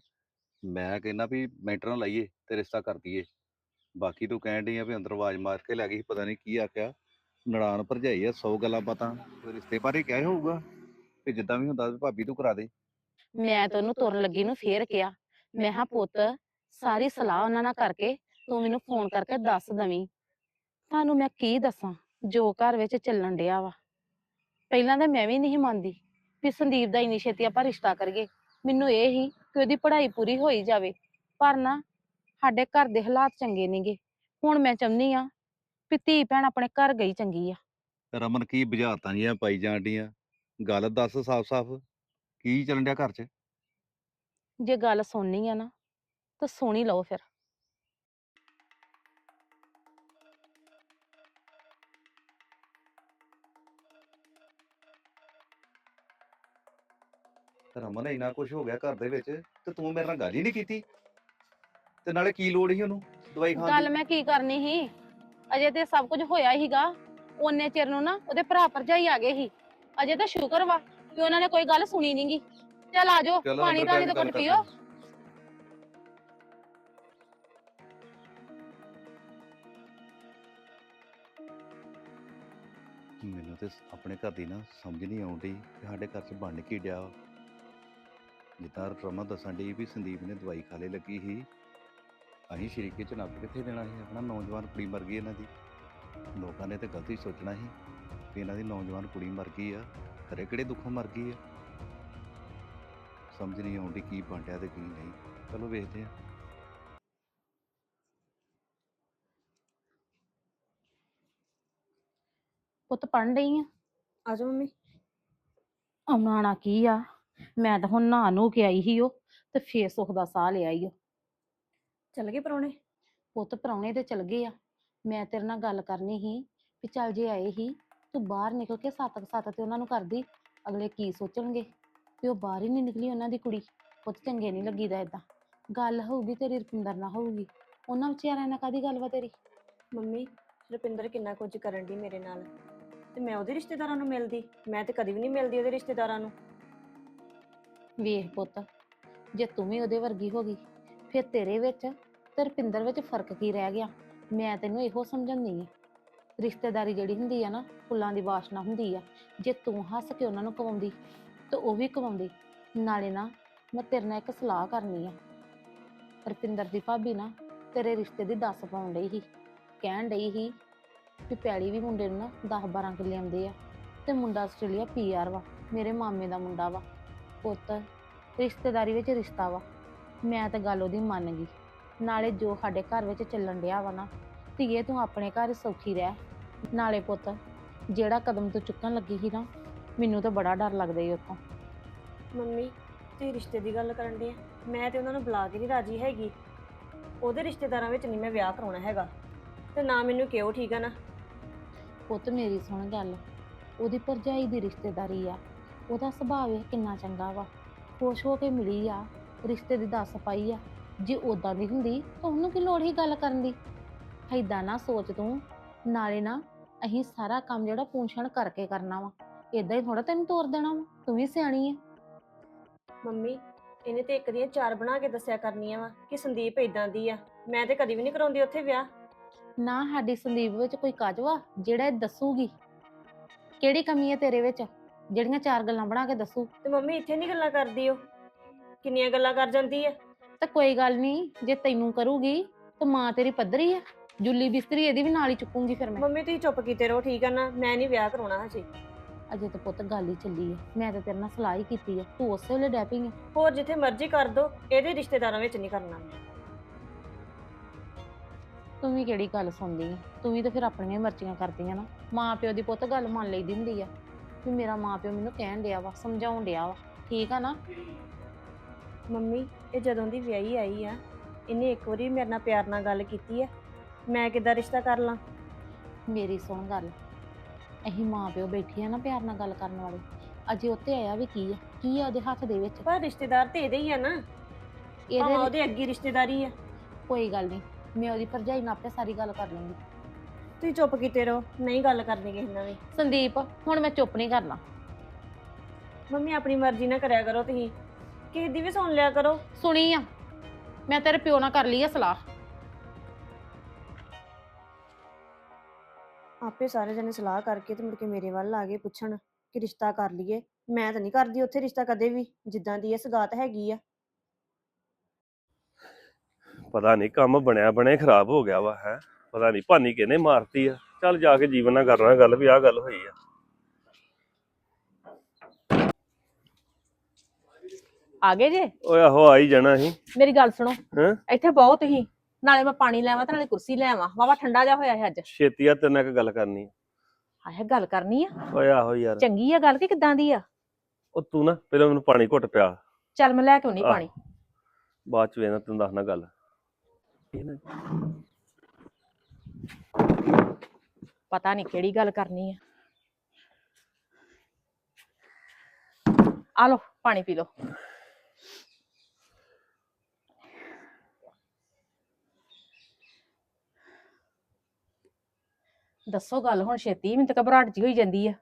ਮੈਂ ਕਹਿੰਦਾ ਵੀ ਮੈਂਟਰ ਨਾ ਲਾਈਏ ਤੇ ਰਿਸ਼ਤਾ ਕਰ ਦਈਏ। ਬਾਕੀ ਤੂੰ ਕਹਿਣ ਡਈ ਆ ਵੀ ਅੰਦਰ ਆਵਾਜ਼ ਮਾਰ ਕੇ ਲੈ ਗਈ, ਪਤਾ ਨਹੀਂ ਕੀ ਆਖਿਆ। ਨੜਾਨ ਭਰਜਾਈ ਆ 100 ਗੱਲਾਂ ਪਤਾ ਕੋਈ ਰਿਸ਼ਤੇ ਬਾਰੇ ਕਿਹਾ ਹੋਊਗਾ ਵੀ ਜਿੱਦਾਂ ਵੀ ਹੁੰਦਾ ਵੀ ਭਾਬੀ ਤੂੰ ਕਰਾ ਦੇ। ਮੈਂ ਤਾਂ ਉਹਨੂੰ ਤੁਰਨ ਲੱਗੀ ਨੂੰ ਫੇਰ ਕਿਹਾ। ਮੈਂ ਕਿਹਾ, ਪੁੱਤ, ਸਾਰੀ ਸਲਾਹ ਉਹਨਾਂ ਨਾਲ ਕਰਕੇ ਤੂੰ ਮੈਨੂੰ ਫੋਨ ਕਰਕੇ ਦੱਸ ਦਵੀਂ। ਤੁਹਾਨੂੰ ਮੈਂ ਕੀ ਦੱਸਾਂ? ਜੋ ਘਰ ਵਿੱਚ ਚੱਲਣ ਡਿਆ ਵਾ। ਪਹਿਲਾਂ ਤਾਂ ਮੈਂ ਵੀ ਨਹੀਂ ਮੰਨਦੀ ਵੀ ਸੰਦੀਪ ਦਾ ਇੰਨੀ ਛੇਤੀ ਆਪਾਂ ਰਿਸ਼ਤਾ ਕਰੀਏ। ਮੈਨੂੰ ਇਹ ਹੀ ਕਿ ਉਹਦੀ ਪੜ੍ਹਾਈ ਪੂਰੀ ਹੋਈ ਜਾਵੇ। ਪਰ ਨਾ ਸਾਡੇ ਘਰ ਦੇ ਹਾਲਾਤ ਚੰਗੇ ਨਹੀਂਗੇ ਹੁਣ ਮੈਂ ਚਾਹੁੰਦੀ ਆ ਵੀ ਧੀ ਭੈਣ ਆਪਣੇ ਘਰ ਗਈ ਚੰਗੀ ਆ। ਰਮਨ ਕੀ ਬੁਝਾਰਤਾਂ ਜੀਆਂ ਪਾਈ ਜਾਣ ਡੀਆਂ ਗੱਲ ਦੱਸ ਸਾਫ਼-ਸਾਫ਼ ਕੀ ਚੱਲਣ ਡਿਆ ਘਰ 'ਚ? ਜੇ ਗੱਲ ਸੁਣਨੀ ਆ ਨਾ ਤਾਂ ਸੁਣ ਲਓ ਫਿਰ। ਰਮਨ ਇੰਨਾ ਕੁਝ ਹੋ ਗਿਆ ਘਰ ਦੇ ਵਿੱਚ ਤੇ ਤੂੰ ਮੇਰੇ ਨਾਲ ਗੱਲ ਹੀ ਨਹੀਂ ਕੀਤੀ। ਤੇ ਨਾਲੇ ਕੀ ਲੋੜ ਸੀ ਉਹਨੂੰ ਦਵਾਈ ਖਾਣ ਗੱਲ ਦੀ? ਮੈਂ ਕੀ ਕਰਨੀ ਸੀ? ਅਜੇ ਤੇ ਸਭ ਕੁਝ ਹੋਇਆ ਹੀਗਾ ਉਹਨੇ ਚਿਰ ਨੂੰ ਨਾ ਉਹਦੇ ਭਰਾ ਭਰਜਾਈ ਆ ਗਏ ਸੀ। ਅਜੇ ਤਾਂ ਸ਼ੁਕਰ ਵਾ ਕਿ ਉਹਨਾਂ ਨੇ ਕੋਈ ਗੱਲ ਸੁਣੀ ਨਹੀਂਗੀ ਚੱਲ ਆ ਜਾਓ ਚਲੋ ਪਾਣੀ ਅੰਦਰ ਬੈਠ ਤਾਂ ਗੱਲ ਪੀਓ। ਮੈਨੂੰ ਤੇ ਆਪਣੇ ਘਰ ਦੀ ਨਾ ਸਮਝ ਨਹੀਂ ਆਉਂਦੀ ਕਿ ਸਾਡੇ ਘਰ 'ਚ ਬਣ ਕੀ ਡਿਆ। ਜਿੱਦਾਂ ਰਮਨ ਦੱਸਣ ਡਈ ਵੀ ਸੰਦੀਪ ਨੇ ਦਵਾਈ ਖਾਲੇ ਲੱਗੀ ਸੀ। ਅਸੀਂ ਸ਼ਰੀਕੇ ਚ ਨੱਪ ਕਿੱਥੇ ਦੇਣਾ ਸੀ? ਆਪਣਾ ਨੌਜਵਾਨ ਕੁੜੀ ਮਰ ਗਈ ਇਹਨਾਂ ਦੀ। ਲੋਕਾਂ ਨੇ ਤੇ ਗਲਤੀ ਸੋਚਣਾ ਸੀ ਵੀ ਇਹਨਾਂ ਦੀ ਨੌਜਵਾਨ ਕੁੜੀ ਮਰ ਗਈ ਆ। ਖਰੇ ਕਿਹੜੇ ਦੁੱਖੋਂ ਮਰ ਗਈ ਆ? ਸਮਝ ਨਹੀਂ ਆਉਂਦੀ ਕੀ ਬਣ ਡਿਆ ਤੇ ਕੀ ਨਹੀਂ। ਚਲੋ ਵੇਖਦੇ ਆ ਪੁੱਤ ਪੜ੍ਹਨ ਡਈ ਆ? ਆ ਜਾਓ ਮੰਮੀ। ਆਉਣਾ ਕੀ ਆ? ਮੈਂ ਤਾਂ ਹੁਣ ਨਹਾ ਨੂੰ ਕੇ ਆਈ ਸੀ ਉਹ ਤੇ ਫੇਰ ਸੁੱਖ ਦਾ ਸਾਹ ਲਿਆ ਈ ਓ ਚੱਲ ਗਏ ਪਰੌਣੇ ਪੁੱਤ ਪ੍ਰਾਹੁਣੇ ਤੇ ਚਲ ਗਏ ਆ। ਮੈਂ ਤੇਰੇ ਨਾਲ ਗੱਲ ਕਰਨੀ ਸੀ ਵੀ ਚੱਲ ਜੇ ਆਏ ਹੀ ਤੂੰ ਬਾਹਰ ਨਿਕਲ ਕੇ ਸੱਤ ਕੁ ਸੱਤ ਤੇ ਉਹਨਾਂ ਨੂੰ ਕਰਦੀ ਅਗਲੇ ਕੀ ਸੋਚਣਗੇ? ਵੀ ਉਹ ਬਾਹਰ ਹੀ ਨਹੀਂ ਨਿਕਲੀ ਉਹਨਾਂ ਦੀ ਕੁੜੀ। ਪੁੱਤ ਚੰਗੇ ਨਹੀਂ ਲੱਗੀਦਾ ਏਦਾਂ। ਗੱਲ ਹੋਊਗੀ ਤੇਰੀ ਰੁਪਿੰਦਰ ਨਾਲ ਹੋਊਗੀ। ਉਹਨਾਂ ਵਿਚਾਰਿਆਂ ਨਾਲ ਕਾਦੀ ਗੱਲ ਵਾ ਤੇਰੀ? ਮੰਮੀ ਰੁਪਿੰਦਰ ਕਿੰਨਾ ਕੁਝ ਕਰਨ ਦੀ ਮੇਰੇ ਨਾਲ। ਤੇ ਮੈਂ ਉਹਦੇ ਰਿਸ਼ਤੇਦਾਰਾਂ ਨੂੰ ਮਿਲਦੀ ਮੈਂ ਤੇ ਕਦੀ ਵੀ ਨਹੀਂ ਮਿਲਦੀ ਉਹਦੇ ਰਿਸ਼ਤੇਦਾਰਾਂ ਨੂੰ। ਵੇਖ ਪੁੱਤ ਜੇ ਤੂੰ ਵੀ ਉਹਦੇ ਵਰਗੀ ਹੋ ਗਈ ਫਿਰ ਤੇਰੇ ਵਿੱਚ ਤੇ ਰੁਪਿੰਦਰ ਵਿੱਚ ਫ਼ਰਕ ਕੀ ਰਹਿ ਗਿਆ? ਮੈਂ ਤੈਨੂੰ ਇਹੋ ਸਮਝਾਉਂਦੀ ਆ ਰਿਸ਼ਤੇਦਾਰੀ ਜਿਹੜੀ ਹੁੰਦੀ ਆ ਨਾ, ਫੁੱਲਾਂ ਦੀ ਵਾਸ਼ਨਾ ਹੁੰਦੀ ਆ। ਜੇ ਤੂੰ ਹੱਸ ਕੇ ਉਹਨਾਂ ਨੂੰ ਕਵਾਉਂਦੀ ਤੇ ਉਹ ਵੀ ਕਵਾਉਂਦੇ ਨਾਲੇ ਨਾ, ਮੈਂ ਤੇਰੇ ਨਾਲ ਇੱਕ ਸਲਾਹ ਕਰਨੀ ਆ। ਰੁਪਿੰਦਰ ਦੀ ਭਾਬੀ ਨਾ ਤੇਰੇ ਰਿਸ਼ਤੇ ਦੀ ਦੱਸ ਪਾਉਣ ਡਈ ਸੀ। ਕਹਿਣ ਡਈ ਸੀ ਵੀ ਪੈਲੀ ਵੀ ਮੁੰਡੇ ਨੂੰ ਨਾ 10 12 ਕਿੱਲੇ ਆਉਂਦੇ ਆ ਤੇ ਮੁੰਡਾ ਆਸਟ੍ਰੇਲੀਆ ਪੀਆਰ ਵਾ, ਮੇਰੇ ਮਾਮੇ ਦਾ ਮੁੰਡਾ ਵਾ। ਪੁੱਤ, ਰਿਸ਼ਤੇਦਾਰੀ ਵਿੱਚ ਰਿਸ਼ਤਾ ਵਾ। ਮੈਂ ਤਾਂ ਗੱਲ ਉਹਦੀ ਮੰਨ ਗਈ। ਨਾਲੇ ਜੋ ਸਾਡੇ ਘਰ ਵਿੱਚ ਚੱਲਣ ਡਿਆ ਵਾ ਨਾ ਧੀਏ ਤੂੰ ਆਪਣੇ ਘਰ ਸੌਖੀ ਰਹਿ। ਨਾਲੇ ਪੁੱਤ ਜਿਹੜਾ ਕਦਮ ਤੂੰ ਚੁੱਕਣ ਲੱਗੀ ਸੀ ਨਾ ਮੈਨੂੰ ਤਾਂ ਬੜਾ ਡਰ ਲੱਗਦਾ ਈ ਉੱਥੋਂ। ਮੰਮੀ ਤੁਸੀਂ ਰਿਸ਼ਤੇ ਦੀ ਗੱਲ ਕਰਨ ਦੇ ਮੈਂ ਤੇ ਉਹਨਾਂ ਨੂੰ ਬੁਲਾ ਕੇ ਨਹੀਂ ਰਾਜੀ ਹੈਗੀ। ਉਹਦੇ ਰਿਸ਼ਤੇਦਾਰਾਂ ਵਿੱਚ ਨਹੀਂ ਮੈਂ ਵਿਆਹ ਕਰਾਉਣਾ ਹੈਗਾ। ਤੇ ਨਾ ਮੈਨੂੰ ਕਿਉਂ ਠੀਕ ਆ ਨਾ। ਪੁੱਤ ਮੇਰੀ ਸੁਣ ਗੱਲ। ਉਹਦੀ ਭਰਜਾਈ ਦੀ ਰਿਸ਼ਤੇਦਾਰੀ ਆ। ਉਹਦਾ ਸੁਭਾਅ ਵੇਖ ਕਿੰਨਾ ਚੰਗਾ ਵਾ। ਖੁਸ਼ ਹੋ ਕੇ ਮਿਲੀ ਆ। ਰਿਸ਼ਤੇ ਦੀ ਦੱਸ ਪਾਈ ਆ। ਜੇ ਉਦਾਂ ਦੀ ਹੁੰਦੀ ਤਾਂ ਉਹਨੂੰ ਕੀ ਲੋੜ ਹੀ ਗੱਲ ਕਰਨ ਦੀ? ਐਦਾਂ ਨਾ ਸੋਚ ਤੂੰ। ਨਾਲੇ ਨਾ ਅਸੀਂ ਸਾਰਾ ਕੰਮ ਜਿਹੜਾ ਪੂੰਛਣ ਕਰਕੇ ਕਰਨਾ ਵਾ ਏਦਾਂ ਹੀ ਥੋੜਾ ਤੈਨੂੰ ਤੋਰ ਦੇਣਾ ਵਾ ਤੂੰ ਵੀ ਸਿਆਣੀ ਆ। ਮੰਮੀ ਇਹਨੇ ਤੇ ਇੱਕ ਦੀਆਂ ਚਾਰ ਬਣਾ ਕੇ ਦੱਸਿਆ ਕਰਨੀਆਂ ਵਾ ਕਿ ਸੰਦੀਪ ਇਦਾਂ ਦੀ ਆ। ਮੈਂ ਤੇ ਕਦੀ ਵੀ ਨਹੀਂ ਕਰਾਉਂਦੀ ਉੱਥੇ ਵਿਆਹ। ਨਾ ਸਾਡੀ ਸੰਦੀਪ ਵਿੱਚ ਕੋਈ ਕੱਜ ਵਾ ਜਿਹੜਾ ਇਹ ਦੱਸੂਗੀ। ਕਿਹੜੀ ਕਮੀ ਹੈ ਤੇਰੇ ਵਿੱਚ? ਜਿਹੜੀਆਂ ਚਾਰ ਗੱਲਾਂ ਬਣਾ ਕੇ ਦੱਸੂ। ਤੇ ਮੰਮੀ ਇੱਥੇ ਨਹੀਂ ਗੱਲਾਂ ਕਰਦੀ ਉਹ? ਕਿੰਨੀਆਂ ਗੱਲਾਂ ਕਰ ਜਾਂਦੀ ਆ? ਤਾਂ ਕੋਈ ਗੱਲ ਨਹੀਂ ਜੇ ਤੈਨੂੰ ਕਰੂਗੀ ਤਾਂ ਮਾਂ ਤੇਰੀ ਪੱਧਰੀ ਆ। ਜੁੱਲੀ ਬਿਸਤਰੀ ਇਹਦੀ ਵੀ ਨਾਲ ਹੀ ਚੁੱਕੂਗੀ ਫਿਰ ਮੈਂ। ਮੰਮੀ ਤੁਸੀਂ ਚੁੱਪ ਕੀਤੇ ਰਹੋ ਠੀਕ ਆ ਨਾ? ਮੈਂ ਨਹੀਂ ਵਿਆਹ ਕਰਾਉਣਾ ਹਜੇ। ਅਜੇ ਤਾਂ ਪੁੱਤ ਗੱਲ ਹੀ ਚੱਲੀ ਆ। ਮੈਂ ਤਾਂ ਤੇਰੇ ਨਾਲ ਸਲਾਹ ਹੀ ਕੀਤੀ ਆ। ਤੂੰ ਉਸੇ ਵੇਲੇ ਡੈਪਿੰਗ ਹੋਰ ਜਿੱਥੇ ਮਰਜ਼ੀ ਕਰ ਦੋ ਇਹਦੇ ਰਿਸ਼ਤੇਦਾਰਾਂ ਵਿੱਚ ਨਹੀਂ ਕਰਨਾ। ਤੂੰ ਵੀ ਕਿਹੜੀ ਗੱਲ ਸੁਣਦੀ ਆ? ਤੂੰ ਵੀ ਤਾਂ ਫਿਰ ਆਪਣੀਆਂ ਹੀ ਮਰਜ਼ੀਆਂ ਕਰਦੀ ਆ ਨਾ। ਮਾਂ ਪਿਓ ਦੀ ਪੁੱਤ ਗੱਲ ਮੰਨ ਲਈਦੀ ਹੁੰਦੀ ਆ। ਵੀ ਮੇਰਾ ਮਾਂ ਪਿਓ ਮੈਨੂੰ ਕਹਿਣ ਡਿਆ ਵਾ ਸਮਝਾਉਣ ਡਿਆ ਵਾ। ਠੀਕ ਆ ਨਾ? ਮੰਮੀ ਇਹ ਜਦੋਂ ਦੀ ਵਿਆਹੀ ਆਈ ਆ ਇਹਨੇ ਇੱਕ ਵਾਰੀ ਮੇਰੇ ਨਾਲ ਪਿਆਰ ਨਾਲ ਗੱਲ ਕੀਤੀ ਆ। ਮੈਂ ਕਿੱਦਾਂ ਰਿਸ਼ਤਾ ਕਰ ਲਾਂ? ਮੇਰੀ ਸੁਣ ਗੱਲ। ਅਸੀਂ ਮਾਂ ਪਿਓ ਬੈਠੇ ਆ ਨਾ ਪਿਆਰ ਨਾਲ ਗੱਲ ਕਰਨ ਵਾਲੇ। ਅਜੇ ਉੱਤੇ ਆਇਆ ਵੀ ਕੀ ਆ? ਕੀ ਆ ਉਹਦੇ ਹੱਥ ਦੇ ਵਿੱਚ? ਪਰ ਰਿਸ਼ਤੇਦਾਰ ਤੇ ਇਹਦੇ ਹੀ ਆ ਨਾ। ਭਾਵੇਂ ਇਹਦੇ ਉਹਦੇ ਅੱਗੇ ਰਿਸ਼ਤੇਦਾਰੀ ਆ। ਕੋਈ ਗੱਲ ਨਹੀਂ। ਮੈਂ ਉਹਦੀ ਭਰਜਾਈ ਨਾਲ ਆਪੇ ਸਾਰੀ ਗੱਲ ਕਰ ਲੂੰਗੀ। ਤੁਸੀਂ ਚੁੱਪ ਕੀਤੇ ਰਹੋ। ਨਹੀਂ ਗੱਲ ਕਰਨੀ ਕਿਸੇ ਨਾਲ ਵੀ। ਸੰਦੀਪ ਹੁਣ ਮੈਂ ਚੁੱਪ ਨਹੀਂ ਕਰਨਾ। ਮੰਮੀ ਆਪਣੀ ਮਰਜ਼ੀ ਨਾਲ ਕਰਿਆ ਕਰੋ ਤੁਸੀਂ। ਕਿਸੇ ਦੀ ਵੀ ਸੁਣ ਲਿਆ ਕਰੋ। ਸੁਣੀ ਆ। ਮੈਂ ਤੇਰੇ ਪਿਓ ਨਾਲ ਕਰ ਲਈ ਆ ਸਲਾਹ। ਆਪੇ ਸਾਰੇ ਜਣੇ ਸਲਾਹ ਕਰਕੇ ਤੇ ਮੁੜ ਕੇ ਮੇਰੇ ਵੱਲ ਆ ਗਏ ਪੁੱਛਣ ਕਿ ਰਿਸ਼ਤਾ ਕਰ ਲਈਏ। ਮੈਂ ਤਾਂ ਨਹੀਂ ਕਰਦੀ ਉੱਥੇ ਰਿਸ਼ਤਾ ਕਦੇ ਵੀ ਜਿੱਦਾਂ ਦੀ ਇਹ ਸਗਾਤ ਹੈਗੀ ਆ। ਪਤਾ ਨਹੀਂ ਕੰਮ ਬਣਿਆ ਹੀ ਖਰਾਬ ਹੋ ਗਿਆ ਵਾ ਹੈ। ਪਤਾ ਨਹੀਂ ਭਾਨੀ ਕਿਹਨੇ ਮਾਰਤੀ ਆ। ਚੱਲ ਜਾ ਕੇ ਜੀਵਨ ਨਾਲ ਕਰਨਾ ਗੱਲ ਵੀ ਆਹ ਗੱਲ ਹੋਈ ਆ। ਆ ਗਏ ਜੇ? ਓਏ ਆਹੋ ਆ ਹੀ ਜਾਣਾ ਸੀ। ਮੇਰੀ ਗੱਲ ਸੁਣੋ। ਹੈਂ? ਇੱਥੇ ਬਹੁਤ ਹੀ ਨਾਲੇ ਮੈਂ ਪਾਣੀ ਲੈਵਾਂ ਤੇ ਨਾਲੇ ਕੁਰਸੀ ਲੈ ਆਵਾਂ। ਵਾਵਾ ਠੰਡਾ ਜਾ ਹੋਇਆ ਹੈ ਅੱਜ। ਛੇਤੀ ਆ ਤੇਰੇ ਨਾਲ ਇੱਕ ਗੱਲ ਕਰਨੀ ਆ। ਆਹ ਗੱਲ ਕਰਨੀ ਆ? ਓਏ ਆਹੋ ਯਾਰ। ਚੰਗੀ ਆ ਗੱਲ ਕਿ ਕਿਦਾਂ ਦੀ ਆ? ਉਹ ਤੂੰ ਨਾ ਪਹਿਲਾਂ ਮੈਨੂੰ ਪਾਣੀ ਘੁੱਟ ਪਿਆ। ਚੱਲ ਮੈਂ ਲੈ ਕੇ ਆਉਣੀ ਆਹ। ਪਾਣੀ। ਬਾਅਦ ਚ ਵੇਨਾ ਤੈਨੂੰ ਦੱਸਣਾ ਗੱਲ। ਇਹ ਨਾ ਪਤਾ ਨਹੀਂ ਕਿਹੜੀ ਗੱਲ ਕਰਨੀ ਆ। ਆ ਲੋ ਪਾਣੀ ਪੀ ਲੋ ਦੱਸੋ ਗੱਲ ਹੁਣ ਛੇਤੀ ਮੈਨੂੰ ਤਾਂ ਘਬਰਾਹਟ ਜੀ ਹੋਈ ਜਾਂਦੀ ਆ।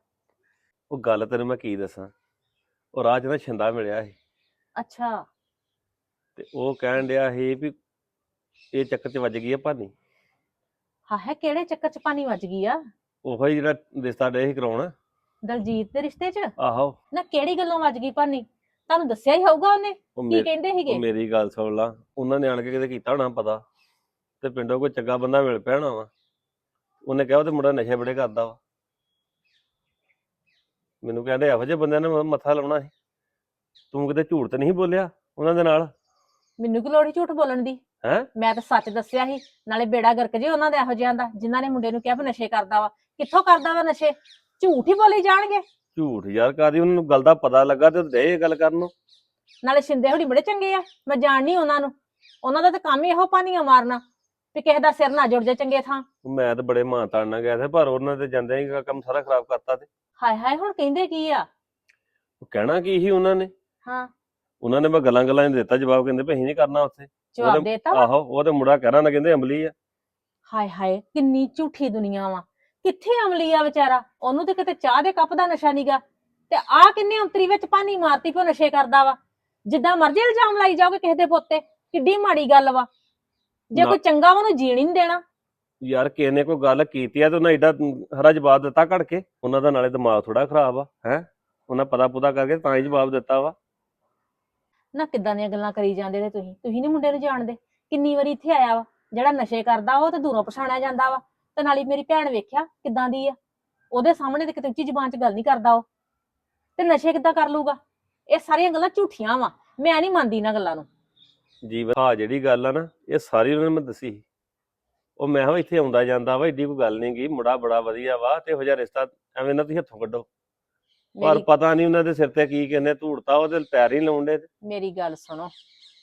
ਉਹ ਗੱਲ ਤੈਨੂੰ ਮੈਂ ਕੀ ਦੱਸਾਂ? ਉਹ ਰਾਹ 'ਚ ਨਾ ਛਿੰਦਾ ਮਿਲਿਆ ਸੀ। ਅੱਛਾ। ਤੇ ਉਹ ਕਹਿਣ ਡਿਆ ਸੀ ਵੀ ਇਹ ਚੱਕਰ 'ਚ ਵੱਜ ਗਈ ਆ ਭਾਨੀ। ਹਾਂ ਹੈ ਕਿਹੜੇ ਚੱਕਰ ਚ ਪਾਣੀ ਵੱਜ ਗਈ ਆ? ਉਹੋ ਹੀ ਜਿਹੜਾ ਰਿਸ਼ਤਾ ਡੇ ਸੀ ਕਰਾਉਣ। ਦਲਜੀਤ ਦੇ ਰਿਸ਼ਤੇ ਚ? ਆਹੋ। ਨਾ ਕਿਹੜੀ ਗੱਲੋਂ ਵੱਜ ਗਈ ਭਾਨੀ? ਤੁਹਾਨੂੰ ਦੱਸਿਆ ਹੀ ਹੋਊਗਾ ਉਹਨੇ ਉਹ ਕੀ ਮੇਰੇ ਕਹਿੰਦੇ ਉਹ ਸੀਗੇ ਮੇਰੀ ਗੱਲ ਸੁਣ ਲਾ ਉਹਨਾਂ ਨੇ ਆਣ ਕੇ ਕਿਤੇ ਕੀਤਾ ਹੋਣਾ ਪਤਾ। ਤੇ ਪਿੰਡੋਂ ਕੋਈ ਚੰਗਾ ਬੰਦਾ ਮਿਲ ਪਿਆ ਹੋਣਾ ਵਾ। ਉਹਨੇ ਕਿਹਾ ਉਹ ਤੇ ਮੁੰਡਾ ਨਸ਼ੇ ਬੜੇ ਕਰਦਾ ਵਾ। ਮੈਨੂੰ ਕਹਿੰਦੇ ਇਹੋ ਜਿਹੇ ਬੰਦਿਆਂ ਨੇ ਮ- ਮੱਥਾ ਲਾਉਣਾ ਸੀ। ਤੂੰ ਕਿਤੇ ਝੂਠ ਤੇ ਨਹੀਂ ਬੋਲਿਆ ਉਹਨਾਂ ਦੇ ਨਾਲ? ਮੈਨੂੰ ਕੀ ਲੋੜ ਸੀ ਝੂਠ ਬੋਲਣ ਦੀ? ਹੈਂ? ਮੈਂ ਤਾਂ ਸੱਚ ਦੱਸਿਆ ਸੀ ਨਾਲੇ ਬੇੜਾ ਗਰਕ ਜੇ ਉਹਨਾਂ ਦੇ ਇਹੋ ਜਿਹਾਂ ਦਾ ਜਿਨ੍ਹਾਂ ਨੇ ਮੁੰਡੇ ਨੂੰ ਕਿਹਾ ਵੀ ਨਸ਼ੇ ਕਰਦਾ ਵਾ। ਕਿੱਥੋਂ ਕਰਦਾ ਵਾ ਨਸ਼ੇ? ਝੂਠ ਹੀ ਬੋਲੀ ਜਾਣਗੇ। ਝੂਠ ਯਾਰ ਕਾਦੀ ਉਹਨਾਂ ਨੂੰ ਗੱਲ ਦਾ ਪਤਾ ਲੱਗਾ ਤੇ ਦੇ ਇਹ ਗੱਲ ਕਰਨ ਨੂੰ? ਨਾਲੇ ਸ਼ਿੰਦੇ ਹੁਣੀ ਬੜੇ ਚੰਗੇ ਆ ਮੈਂ ਜਾਣਨੀ ਉਹਨਾਂ ਨੂੰ। ਉਹਨਾਂ ਦਾ ਤਾਂ ਕੰਮ ਹੀ ਇਹੋ ਪਾਣੀਆਂ ਮਾਰਨਾ। ਵੀ ਕਿਸੇ ਦਾ ਸਿਰ ਨਾ ਜੁੜ ਜਾ ਚੰਗੇ ਥਾਂ। ਮੈਂ ਤਾਂ ਬੜੇ ਮਾਂ ਤਾਣ ਨਾਲ ਗਿਆ ਸੀ ਪਰ ਉਹਨਾਂ ਤੇ ਜਾਂਦੇ ਹੀ ਕੰਮ ਸਾਰਾ ਖਰਾਬ ਕਰਤਾ ਤੇ। ਹਾਏ ਹਾਏ ਹੁਣ ਕਹਿੰਦੇ ਕੀ ਆ? ਉਹ ਕਹਿਣਾ ਕੀ ਸੀ ਉਹਨਾਂ ਨੇ? ਹਾਂ। ਉਹਨਾਂ ਨੇ ਮੈਂ ਗੱਲਾਂ ਗੱਲਾਂ 'ਚ ਦਿੱਤਾ ਜਵਾਬ ਕਹਿੰਦੇ ਅਸੀਂ ਨਹੀਂ ਕਰਨਾ ਉੱਥੇ। ਜਵਾਬ ਉਹਦੇ- ਦੇਤਾ ਵਾ? ਆਹੋ ਉਹ ਤੇ ਮੁੰਡਾ ਕਹਿਣਾ ਨਾ ਕਹਿੰਦੇ ਅਮਲੀ ਆ। ਹਾਏ ਹਾਏ ਕਿੰਨੀ ਝੂਠੀ ਦੁਨੀਆ ਵਾ। ਕਿੱਥੇ ਅਮਲੀ ਆ ਵਿਚਾਰਾ? ਉਹਨੂੰ ਤੇ ਕਿਤੇ ਚਾਹ ਦੇ ਕੱਪ ਦਾ ਨਸ਼ਾ ਨੀਗਾ। ਤੇ ਆ ਕਿੰਨੇ ਅੰਤਰੀ ਵਿੱਚ ਪਾਣੀ ਮਾਰਤੀ ਪਿਓ ਨਸ਼ੇ ਕਰਦਾ ਵਾ। ਜਿੱਦਾਂ ਮਰਜ਼ੀ ਇਲਜ਼ਾਮ ਲਾਈ ਜਾਓਗੇ ਕਿਸੇ ਦੇ ਪੁੱਤ ਕਿੱਡੀ ਮਾੜੀ ਗੱਲ ਵਾ। ਜੇ ਨਾ- ਕੋਈ ਚੰਗਾ ਵਾ ਉਹਨੂੰ ਜੀਣ ਹੀ ਨਹੀਂ ਦੇਣਾ। ਯਾਰ ਕਿਸੇ ਨੇ ਕੋਈ ਗੱਲ ਕੀਤੀ ਆ ਤੇ ਉਹਨਾਂ ਏਡਾ ਹਰਾ ਜਵਾਬ ਦਿੱਤਾ ਘੜ ਕੇ ਉਹਨਾਂ ਦਾ ਨਾਲੇ ਦਿਮਾਗ ਥੋੜਾ ਖਰਾਬ ਆ ਹੈ? ਉਹਨਾਂ ਪਤਾ ਪੁਤਾ ਕਰਕੇ ਤਾਂ ਹੀ ਜਵਾਬ ਦਿੱਤਾ ਵਾ। ਨਾ ਕਿੱਦਾਂ ਦੀਆਂ ਗੱਲਾਂ ਕਰੀ ਜਾਂਦੇ ਨੇ ਤੁਸੀਂ? ਤੁਸੀਂ ਨੀ ਮੁੰਡੇ ਨੂੰ ਜਾਣਦੇ? ਕਿੰਨੀ ਵਾਰੀ ਇੱਥੇ ਆਇਆ ਵਾ ਜਿਹੜਾ ਨਸ਼ੇ ਕਰਦਾ ਉਹ ਤੇ ਦੂਰੋਂ ਪਛਾਣਿਆ ਜਾਂਦਾ ਵਾ। ਤੇ ਨਾਲੇ ਮੇਰੀ ਭੈਣ ਵੇਖਿਆ ਕਿੱਦਾਂ ਦੀ ਆ? ਉਹਦੇ ਸਾਹਮਣੇ ਤੇ ਕਿਤੇ ਉੱਚੀ ਜ਼ਬਾਨ 'ਚ ਗੱਲ ਨਹੀਂ ਕਰਦਾ ਉਹ। ਤੇ ਨਸ਼ੇ ਕਿੱਦਾਂ ਕਰ ਲੂਗਾ ਇਹ ਸਾਰੀਆਂ ਗੱਲਾਂ ਝੂਠੀਆਂ ਵਾ। ਮੈਂ ਨਹੀਂ ਮੰਨਦੀ ਇਹਨਾਂ ਗੱਲਾਂ ਨੂੰ। ਜੀਵਨ ਹਾਂ ਜਿਹੜੀ ਗੱਲ ਆ ਨਾ ਇਹ ਸਾਰੀ ਉਹਨਾਂ ਨੇ ਮੈਂ ਦੱਸੀ। ਉਹ ਮੈਂ ਹਾਂ ਇੱਥੇ ਆਉਂਦਾ ਜਾਂਦਾ ਵਾ ਏਡੀ ਕੋਈ ਗੱਲ ਨਹੀਂ ਗੀ ਮੁੰਡਾ ਬੜਾ ਵਧੀਆ ਵਾ ਤੇ ਇਹੋ ਜਿਹਾ ਰਿਸ਼ਤਾ ਐਵੇਂ ਨਾ ਤੁਸੀਂ ਹੱਥੋਂ ਕੱਢੋ। ਪਰ ਮੇਰੀ ਪਤਾ ਨਹੀਂ ਉਹਨਾਂ ਦੇ ਸਿਰ ਤੇ ਕੀ ਕਹਿੰਦੇ ਧੂੜਤਾ ਉਹਦੇ ਪੈਰ ਹੀ ਲਾਉਂਦੇ ਮੇਰੀ ਗੱਲ ਸੁਣੋ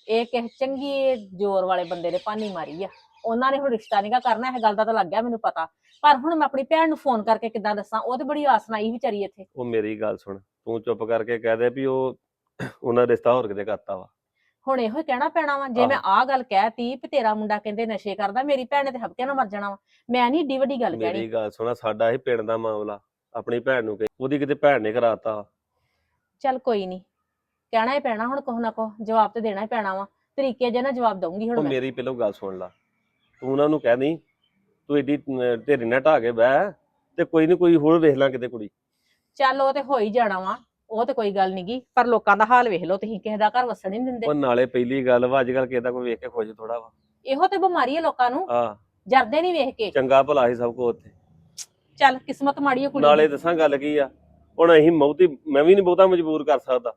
ਇਹ ਕਿਸੇ ਚੰਗੀ ਜ਼ੋਰ ਵਾਲੇ ਬੰਦੇ ਨੇ ਪਾਨੀ ਮਾਰੀ ਆ। ਉਹਨਾਂ ਨੇ ਹੁਣ ਰਿਸ਼ਤਾ ਨੀਗਾ ਕਰਨਾ ਇਹ ਗੱਲ ਦਾ ਤਾਂ ਲੱਗ ਗਿਆ ਮੈਨੂੰ ਪਤਾ। ਪਰ ਹੁਣ ਮੈਂ ਆਪਣੀ ਭੈਣ ਨੂੰ ਫੋਨ ਕਰਕੇ ਕਿੱਦਾਂ ਦੱਸਾਂ ਉਹ ਤੇ ਬੜੀ ਆਸ ਹੀ ਵਿਚਾਰੀ ਇੱਥੇ। ਉਹ ਮੇਰੀ ਗੱਲ ਸੁਣ ਤੂੰ ਚੁੱਪ ਕਰਕੇ ਕਹਿ ਦੇ ਵੀ ਉਹ ਉਹਨਾਂ ਰਿਸ਼ਤਾ ਹੋਰ ਕਿਤੇ ਕਰਤਾ ਵਾ। ਹੁਣ ਇਹੋ ਹੀ ਕਹਿਣਾ ਪੈਣਾ ਵਾ ਜੇ ਮੈਂ ਆਹ। ਗੱਲ ਕਹਿਤੀ ਵੀ ਤੇਰਾ ਮੁੰਡਾ ਕਹਿੰਦੇ ਨਸ਼ੇ ਕਰਦਾ ਮੇਰੀ ਭੈਣ ਨੇ ਤੇ ਹਫ਼ਤੇ ਨਾਲ ਮਰ ਜਾਣਾ ਵਾ। ਮੈਂ ਨਹੀਂ ਏਡੀ ਵੱਡੀ ਗੱਲ ਕਹਿਣੀ। ਮੇਰੀ ਗੱਲ ਸੁਣਾ ਸਾਡਾ ਇਹ ਪਿੰਡ ਦਾ ਮਾਮਲਾ। ਆਪਣੀ ਭੈਣ ਨੂੰ ਕਹੀ ਉਹਦੀ ਕਿਤੇ ਭੈਣ ਨੇ ਕਰਾਤਾ। ਚੱਲ ਕੋਈ ਨਹੀਂ ਕਹਿਣਾ ਹੀ ਪੈਣਾ ਹੁਣ ਕੁਛ ਨਾ ਕੁਛ ਜਵਾਬ ਤੇ ਦੇਣਾ ਹੀ ਪੈਣਾ ਵਾ। ਤਰੀਕੇ ਜੇ ਨਾਲ ਜਵਾਬ ਦਊਂਗੀ ਹੁਣ ਉਹ ਮੈਂ। ਮੇਰੀ ਪਹਿਲਾਂ ਗੱਲ ਸੁਣ ਲਾ। ਤੂੰ ਉਹਨਾਂ ਨੂੰ ਕਹਿ ਤੂੰ ਏਡੀ ਢੇਰੀ ਨਾ ਢਾ ਕੇ ਬਹਿ ਤੇ ਕੋਈ ਨਹੀਂ ਕੋਈ ਹੋਰ ਵੇਖ ਲਾਂ ਕਿਤੇ ਕੁੜੀ। ਚੱਲ ਉਹ ਤੇ ਹੋ ਹੀ ਜਾਣਾ ਵਾ। ਉਹ ਤੇ ਕੋਈ ਗੱਲ ਨਹੀਂਗੀ ਪਰ ਲੋਕਾਂ ਦਾ ਹਾਲ ਵੇਖ ਲਓ ਤੁਸੀਂ ਕਿਸੇ ਦਾ ਘਰ ਵਸਣ ਹੀ ਨਹੀਂ ਦਿੰਦੇ। ਉਹ ਨਾਲੇ ਪਹਿਲੀ ਗੱਲ ਵਾ ਅੱਜ ਕੱਲ ਕਿਸੇ ਦਾ ਕੋਈ ਵੇਖ ਕੇ ਖੁਸ਼ ਥੋੜਾ ਵਾ। ਇਹੋ ਤੇ ਬਿਮਾਰੀ ਹੈ ਲੋਕਾਂ ਨੂੰ ਆ ਜਰਦੇ ਨਹੀਂ ਵੇਖ ਕੇ। ਚੰਗਾ ਭਲਾ ਸੀ ਸਭ ਕੋ ਉੱਥੇ। ਚੱਲ ਕਿਸਮਤ ਮਾੜੀ ਹੈ ਕੁੜੀ ਨਾਲੇ ਦੀ। ਦੱਸਾਂ ਗੱਲ ਕੀ ਆ ਹੁਣ ਅਸੀਂ ਮੌਤੀ ਮੈਂ ਵੀ ਨਹੀਂ ਬਹੁਤਾ ਮਜਬੂਰ ਕਰ ਸਕਦਾ।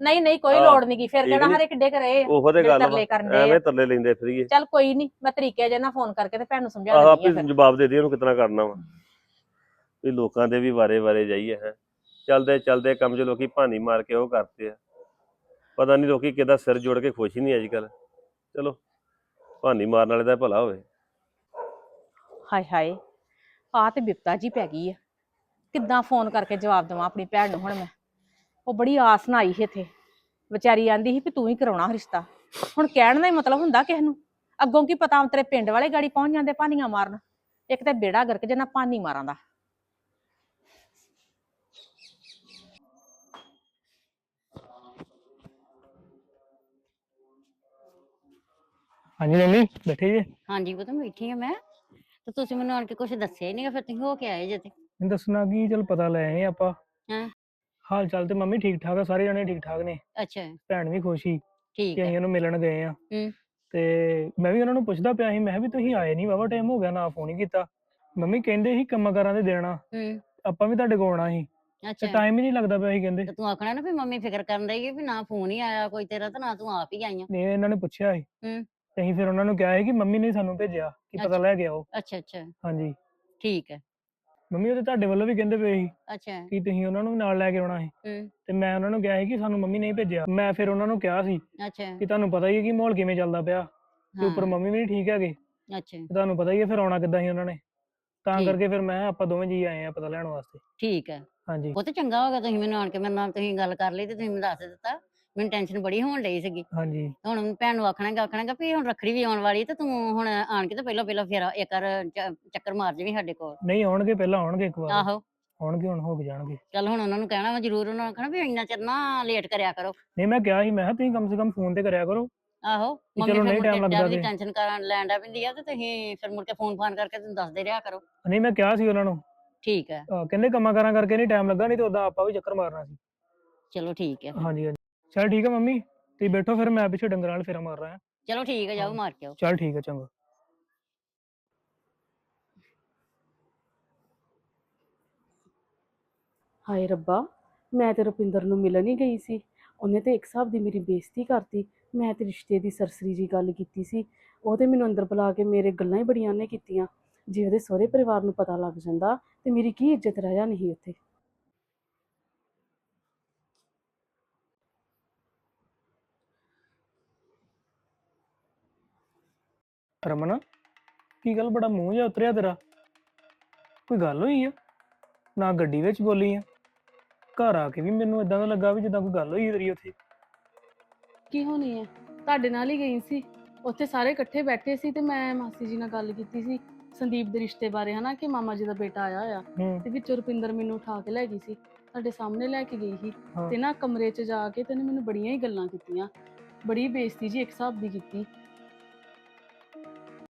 ਨਹੀਂ ਨਹੀਂ ਕੋਈ ਹਾਂ, ਲੋੜ ਨਹੀਂਗੀ ਫਿਰ ਠੀਕ ਕਿਹੜਾ ਨੀ? ਹਰੇ ਕਿੱਡੇ ਕਰੇ ਆ, ਉਹੋ ਤੇ ਗੱਲ ਵਾ ਕਰਨ ਡਏ ਆ। ਐਵੇਂ ਤਰਲੇ ਲੈਂਦੇ ਫਰੀਏ। ਚੱਲ ਕੋਈ ਨਹੀਂ ਮੈਂ ਤਰੀਕੇ ਜੇ ਨਾਲ ਫੋਨ ਕਰਕੇ ਤੇ ਭੈਣ ਨੂੰ ਸਮਝਾ ਆਹ ਦਿੰਦੀ ਆ ਆਪੇ ਫਿਰ। ਜਵਾਬ ਦੇ ਦੇ ਉਹਨੂੰ ਕਿਤਨਾ ਕਰਨਾ ਵਾ। ਵੀ ਲੋਕਾਂ ਦੇ ਵੀ ਵਾਰੇ ਵਾਰੇ ਜਾਈਏ ਹੈ। ਚਲਦੇ ਚਲਦੇ ਕੰਮ 'ਚ ਲੋਕੀ ਭਾਨੀ ਮਾਰ ਕੇ ਉਹ ਕਰਦੇ ਆ। ਪਤਾ ਨਹੀਂ ਲੋਕੀ ਕਿਦਾਂ ਸਿਰ ਜੋੜ ਕੇ ਖੁਸ਼ ਹੀ ਨਹੀਂ ਅੱਜ ਕੱਲ ਚਲੋ ਭਾਨੀ ਮਾਰਨ ਵਾਲੇ ਦਾ ਭਲਾ ਹੋਵੇ। ਹਾਏ ਹਾਏ ਆ ਤੇ ਬਿਪਤਾ ਜੀ ਪੈ ਗਈ ਆ। ਕਿੱਦਾਂ ਫੋਨ ਕਰਕੇ ਜਵਾਬ ਦੇਵਾਂ ਆਪਣੀ ਭੈਣ ਨੂੰ ਹੁਣ ਮੈਂ। ਉਹ ਬੜੀ ਆਸ ਨਾਲ ਆਈ ਸੀ ਇੱਥੇ। ਵਿਚਾਰੀ ਆਂਦੀ ਸੀ ਵੀ ਤੂੰ ਹੀ ਕਰਾਉਣਾ ਰਿਸ਼ਤਾ। ਹੁਣ ਕਹਿਣ ਦਾ ਹੀ ਮਤਲਬ ਹੁੰਦਾ ਕਿਸ ਨੂੰ। ਅੱਗੋਂ ਕੀ ਪਤਾ ਤੇਰੇ ਪਿੰਡ ਵਾਲੇ ਗਾੜੀ ਪਹੁੰਚ ਜਾਂਦੇ ਪਾਨੀਆਂ ਮਾਰਨ। ਇੱਕ ਤੇ ਬੇੜਾ ਗਰਕ ਜੇ ਨਾ ਪਾਨੀ ਮਾਰਾਂ ਦਾ। ਹਾਂਜੀ ਮੰਮੀ ਬੈਠੇ ਜੇ? ਹਾਂਜੀ ਉਹ ਤਾਂ ਬੈਠੀ ਆ ਮੈਂ। ਤੇ ਤੁਸੀਂ ਮੈਨੂੰ ਆਣ ਕੇ ਕੁਝ ਦੱਸਿਆ ਹੀ ਨਹੀਂਗਾ ਫਿਰ ਤੁਸੀਂ ਹੋ ਕੇ ਆਏ ਜੇ ਤੇ। ਮੈਨੂੰ ਦੱਸਣਾ ਕੀ ਚਲ ਪਤਾ ਲੈ ਆਏ ਆਪਾਂ। ਹਾਂ। ਹਾਲ ਚਾਲ ਤੇ ਮੰਮੀ ਠੀਕ ਠਾਕ ਆ ਸਾਰੇ ਜਣੇ ਠੀਕ ਠਾਕ ਨੇ। ਅੱਛਾ। ਭੈਣ ਵੀ ਖੁਸ਼ ਸੀ ਠੀਕ ਕਿ ਹੈ ਅਸੀਂ ਉਹਨੂੰ ਮਿਲਣ ਗਏ ਆ। ਹੂੰ। ਤੇ ਮੈਂ ਵੀ ਉਹਨਾਂ ਨੂੰ ਪੁੱਛਦਾ ਪਿਆ ਸੀ ਮੈਂ ਕਿਹਾ ਵੀ ਤੁਸੀਂ ਆਏ ਨਹੀਂ ਵਾਵਾ ਟਾਈਮ ਹੋ ਗਿਆ ਨਾ ਫੋਨ ਹੀ ਕੀਤਾ। ਮੰਮੀ ਕਹਿੰਦੇ ਸੀ ਕੰਮਾਂ ਕਾਰਾਂ ਦੇ ਦੇਣਾ ਹੂੰ। ਆਪਾਂ ਵੀ ਤੁਹਾਡੇ ਕੋਲ ਆਉਣਾ ਸੀ। ਤੇ ਅੱਛਾ। ਟਾਈਮ ਹੀ ਨਹੀਂ ਲੱਗਦਾ ਪਿਆ ਸੀ ਕਹਿੰਦੇ। ਤੇ ਤੂੰ ਆਖਣਾ ਨਾ ਵੀ ਮੰਮੀ ਫਿਕਰ ਕਰਨ ਰਹੀ ਹੈ ਵੀ ਨਾ ਫੋਨ ਹੀ ਆਇਆ ਕੋਈ ਤੇਰਾ ਤੇ ਨਾ ਤੂੰ ਆਪ ਹੀ ਆਈਆਂ। ਨਹੀਂ ਇਹਨਾਂ ਨੇ ਪੁੱਛਿਆ ਸੀ। ਹੂੰ। ਤੇ ਅਸੀਂ ਫਿਰ ਉਹਨਾਂ ਨੂੰ ਕਿਹਾ ਸੀ ਕਿ ਮੰਮੀ ਨੇ ਸਾਨੂੰ ਭੇਜਿਆ ਕਿ ਪਤਾ ਅੱਛਾ। ਲੈ ਕੇ ਆਓ। ਅੱਛਾ ਅੱਛਾ। ਹਾਂਜੀ। ਠੀਕ ਹੈ। ਮੰਮੀ ਉਹ ਤੇ ਤੁਹਾਡੇ ਵੱਲੋਂ ਵੀ ਕਹਿੰਦੇ ਪਏ ਸੀ ਅੱਛਾ। ਕਿ ਤੁਸੀਂ ਉਹਨਾਂ ਨੂੰ ਨਾਲ ਲੈ ਕੇ ਆਉਣਾ ਹੂੰ। ਤੇ ਮੈਂ ਉਹਨਾਂ ਨੂੰ ਕਿਹਾ ਸੀ ਕਿ ਸਾਨੂੰ ਮੰਮੀ ਨਹੀਂ ਭੇਜਿਆ। ਮੈਂ ਫਿਰ ਉਹਨਾਂ ਨੂੰ ਕਿਹਾ ਸੀ ਅੱਛਾ। ਕਿ ਤੁਹਾਨੂੰ ਪਤਾ ਹੀ ਹੈ ਕਿ ਮਾਹੌਲ ਕਿਵੇਂ ਚੱਲਦਾ ਪਿਆ ਤੇ ਉੱਪਰ ਹਾਂ ਮੰਮੀ ਵੀ ਨਹੀਂ ਠੀਕ ਹੈਗੇ। ਤੇ ਅੱਛਾ ਤੁਹਾਨੂੰ ਪਤਾ ਹੀ ਹੈ ਫਿਰ ਆਉਣਾ ਕਿੱਦਾਂ ਸੀ ਉਹਨਾਂ ਨੇ। ਤਾਂ ਠੀਕ। ਕਰਕੇ ਫਿਰ ਮੈਂ ਕਿਹਾ ਆਪਾਂ ਦੋਵੇਂ ਜੀ ਆਏ ਆ ਪਤਾ ਲੈਣ ਵਾਸਤੇ। ਠੀਕ ਹੈ। ਹਾਂਜੀ। ਉਹ ਤਾਂ ਚੰਗਾ ਹੋ ਗਿਆ ਤੁਸੀਂ ਮੈਨੂੰ ਆਣ ਕੇ ਮੇਰੇ ਨਾਲ ਤੁਸੀਂ ਗੱਲ ਕਰ ਲਈ ਤੇ ਤੁਸੀਂ ਮੈਨੂੰ ਦੱਸ ਦਿੱਤਾ। ਮੈਨੂੰ ਟੈਨਸ਼ਨ ਬੜੀ ਹੋਣ ਡਈ ਸੀਗੀ। ਹਾਂਜੀ। ਹੁਣ ਭੈਣ ਨੂੰ ਆਖਣਾ ਗਾ ਆਖਣਾ ਗਾ ਵੀ ਹੁਣ ਰੱਖੜੀ ਵੀ ਆਉਣ ਵਾਲੀ ਤੇ ਤੂੰ ਹੁਣ ਆਣ ਕੇ ਤੇ ਪਹਿਲਾਂ ਪਹਿਲਾਂ ਫੇਰ ਇੱਕ ਵਾਰ ਚ- ਚੱਕਰ ਮਾਰ ਜਾਵੀਂ ਸਾਡੇ ਕੋਲ। ਨਹੀਂ ਆਉਣਗੇ ਪਹਿਲਾਂ ਆਉਣਗੇ ਇੱਕ ਵਾਰ। ਆਹੋ। ਆਉਣਗੇ ਹੁਣ ਹੋ ਕੇ ਜਾਣਗੇ। ਚੱਲ ਹੁਣ ਉਹਨਾਂ ਨੂੰ ਕਹਿਣਾ ਵਾ ਜ਼ਰੂਰ ਉਹਨਾਂ ਨੂੰ ਆਖਣਾ ਵੀ ਇੰਨਾ ਚਿਰ ਨਾ ਲੇਟ ਕਰਿਆ ਕਰੋ। ਨਹੀਂ ਮੈਂ ਕਿਹਾ ਸੀ ਮੈਂ ਕਿਹਾ ਤੁਸੀਂ ਕਮ ਸੇ ਕਮ ਫੋਨ ਤੇ ਕਰਿਆ ਕਰੋ। ਆਹੋ ਚਲੋ ਫਿਰ ਨਹੀਂ ਮੁੜ time ਕੇ ਲੱਗਦਾ ਦੀ ਤੇ। ਟੈਨਸ਼ਨ ਕਰਨ ਲੈਣ ਦਾ ਪੈਂਦੀ ਆ ਤੇ ਤੁਸੀਂ ਫਿਰ ਮੁੜ ਕੇ ਫੋਨ ਫਾਨ ਕਰਕੇ ਤੁਸੀਂ ਦੱਸਦੇ ਰਿਹਾ ਕਰੋ। ਨਹੀਂ ਮੈਂ ਕਿਹਾ ਸੀ ਉਹਨਾਂ ਨੂੰ। ਠੀਕ ਹੈ। ਅਹ ਕਹਿੰਦੇ ਕੰਮਾਂ ਕਾਰਾਂ ਕਰਕੇ ਨਹੀਂ ਟਾਈਮ ਲੱਗਾ ਨਹੀਂ ਤੇ ਉਦਾਂ ਆਪਾਂ ਵੀ ਚੱਕਰ ਮਾਰਨਾ ਸੀ। ਚਲੋ ਠੀਕ ਹੈ। ਹਾਂਜੀ। ਚਲ ਠੀਕ ਹੈ ਮੰਮੀ ਤੁਸੀਂ ਬੈਠੋ ਫਿਰ ਮੈਂ ਪਿੱਛੇ ਡੰਗਰਾਂ ਨਾਲ ਫੇਰਾ ਮਾਰ ਰਿਹਾ। ਚਲੋ ਠੀਕ ਹੈ ਜਾਓ ਹਾਂ। ਮਾਰ ਕੇ ਆਓ। ਚਲ ਠੀਕ ਹੈ ਚੰਗਾ। ਹਾਏ ਰੱਬਾ ਮੈਂ ਤੇ ਰੁਪਿੰਦਰ ਨੂੰ ਮਿਲਣ ਹੀ ਗਈ ਸੀ। ਉਹਨੇ ਤੇ ਇੱਕ ਹਿਸਾਬ ਦੀ ਮੇਰੀ ਬੇਇੱਜ਼ਤੀ ਕਰਤੀ। ਮੈਂ ਤੇ ਰਿਸ਼ਤੇ ਦੀ ਸਰਸਰੀ ਜੀ ਗੱਲ ਕੀਤੀ ਸੀ। ਉਹ ਤੇ ਮੈਨੂੰ ਅੰਦਰ ਬੁਲਾ ਕੇ ਮੇਰੇ ਗੱਲਾਂ ਹੀ ਬੜੀਆਂ ਨੇ ਕੀਤੀਆਂ। ਜੇ ਉਹਦੇ ਸਹੁਰੇ ਪਰਿਵਾਰ ਨੂੰ ਪਤਾ ਲੱਗ ਜਾਂਦਾ ਤੇ ਮੇਰੀ ਕੀ ਇੱਜ਼ਤ ਰਹਿ ਜਾਣੀ ਸੀ ਉੱਥੇ। ਰਮਨ ਕੀ ਗੱਲ ਬੜਾ ਮੂੰਹ ਜਿਹਾ ਉਤਰਿਆ ਤੇਰਾ? ਕੋਈ ਗੱਲ ਹੋਈ ਆ? ਨਾ ਗੱਡੀ ਵਿੱਚ ਬੋਲੀ ਆ। ਘਰ ਆ ਕੇ ਵੀ ਮੈਨੂੰ ਇਦਾਂ ਦਾ ਲੱਗਾ ਵੀ ਜਿੱਦਾਂ ਕੋਈ ਗੱਲ ਹੋਈ ਤੇਰੀ ਉੱਥੇ। ਕੀ ਹੋਣੀ ਹੈ ਤੁਹਾਡੇ ਨਾਲ ਹੀ ਗਈ ਸੀ। ਉੱਥੇ ਸਾਰੇ ਇਕੱਠੇ ਬੈਠੇ ਸੀ ਤੇ ਮੈਂ ਮਾਸੀ ਜੀ ਨਾਲ ਗੱਲ ਕੀਤੀ ਸੀ ਸੰਦੀਪ ਦੇ ਰਿਸ਼ਤੇ ਬਾਰੇ ਹਨਾ ਕਿ ਮਾਮਾ ਜੀ ਦਾ ਬੇਟਾ ਆਇਆ ਆ ਹੂੰ। ਤੇ ਵਿੱਚ ਰੁਪਿੰਦਰ ਮੈਨੂੰ ਉਠਾ ਕੇ ਲੈ ਗਈ ਸੀ। ਤੁਹਾਡੇ ਸਾਹਮਣੇ ਲੈ ਕੇ ਗਈ ਸੀ ਹਾਂ। ਤੇ ਨਾ ਕਮਰੇ 'ਚ ਜਾ ਕੇ ਤੇ ਉਹਨੇ ਮੈਨੂੰ ਬੜੀਆਂ ਹੀ ਗੱਲਾਂ ਕੀਤੀਆਂ। ਬੜੀ ਬੇਇੱਜ਼ਤੀ ਜੀ ਇੱਕ ਹਿਸਾਬ ਦੀ ਕੀਤੀ।